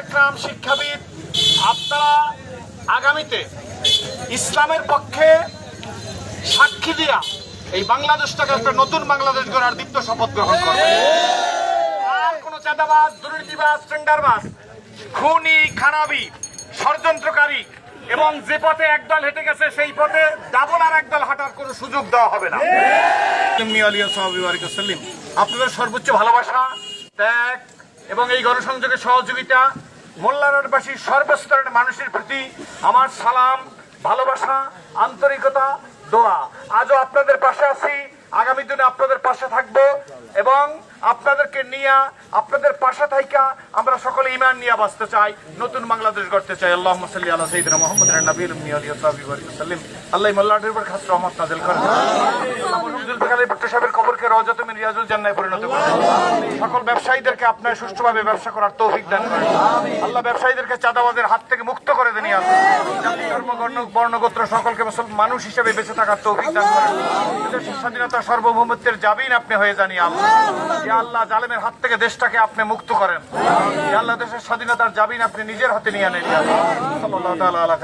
একরাম শিক্ষাবিদ, আপনারা আগামীতে ইসলামের পক্ষে সাক্ষী দিয়া এই বাংলাদেশটাকে একটা নতুন বাংলাদেশ গড়ার দীপ্ত শপথ গ্রহণ করবেন। আর কোন চাঁদাবাজ, দুর্নীতিবাজ, টেন্ডারবাজ, খুনি, খারাপি, ষড়যন্ত্রকারী এবং যে পথে একদল হেঁটে গেছে, সেই পথে ডাবল আর একদল হাঁটার কোনো সুযোগ দেওয়া হবে না। আপনাদের সর্বোচ্চ ভালোবাসা, ত্যাগ এবং এই গণসংযোগের সহযোগিতা মোল্লারবাসীর সর্বস্তরের মানুষের প্রতি আমার সালাম, ভালোবাসা, আন্তরিকতা, দোয়া। আজও আপনাদের পাশে আছি, আগামী দিনে আপনাদের পাশে থাকব এবং আপনাদেরকে নিয়ে, আপনাদের পাশে থাইকা আমরা সকলে ইমান নিয়ে বাঁচতে চাই, নতুন বাংলাদেশ গড়তে চাই। আল্লাহ সাল্লি আল্লাহ সঈদিনা মোহাম্মদ নবীল আলী সাল্লিম আল্লাহ উপর খাস রহমত নাজিল করেন। বেকালী ভুট্টো সাহেবের রিয়াজুল জান্নায় পরিণত করেন। সকল ব্যবসায়ীদেরকে আপনার সুষ্ঠুভাবে ব্যবসা করার তৌফিক দান করেন। আল্লাহ ব্যবসায়ীদেরকে হাত থেকে মুক্ত করে দেন বর্ণগোত্র সকলকে মানুষ হিসেবে বেঁচে থাকার তৌফিক দান করেন। স্বাধীনতা সার্বভৌমত্বের জাবিন আপনি হয়ে জানি আল্লাহ আল্লাহ জালেমের হাত থেকে দেশটাকে আপনি মুক্ত করেন। আল্লাহ দেশের স্বাধীনতার জাবিন আপনি নিজের হাতে নিয়ে আনেন আলা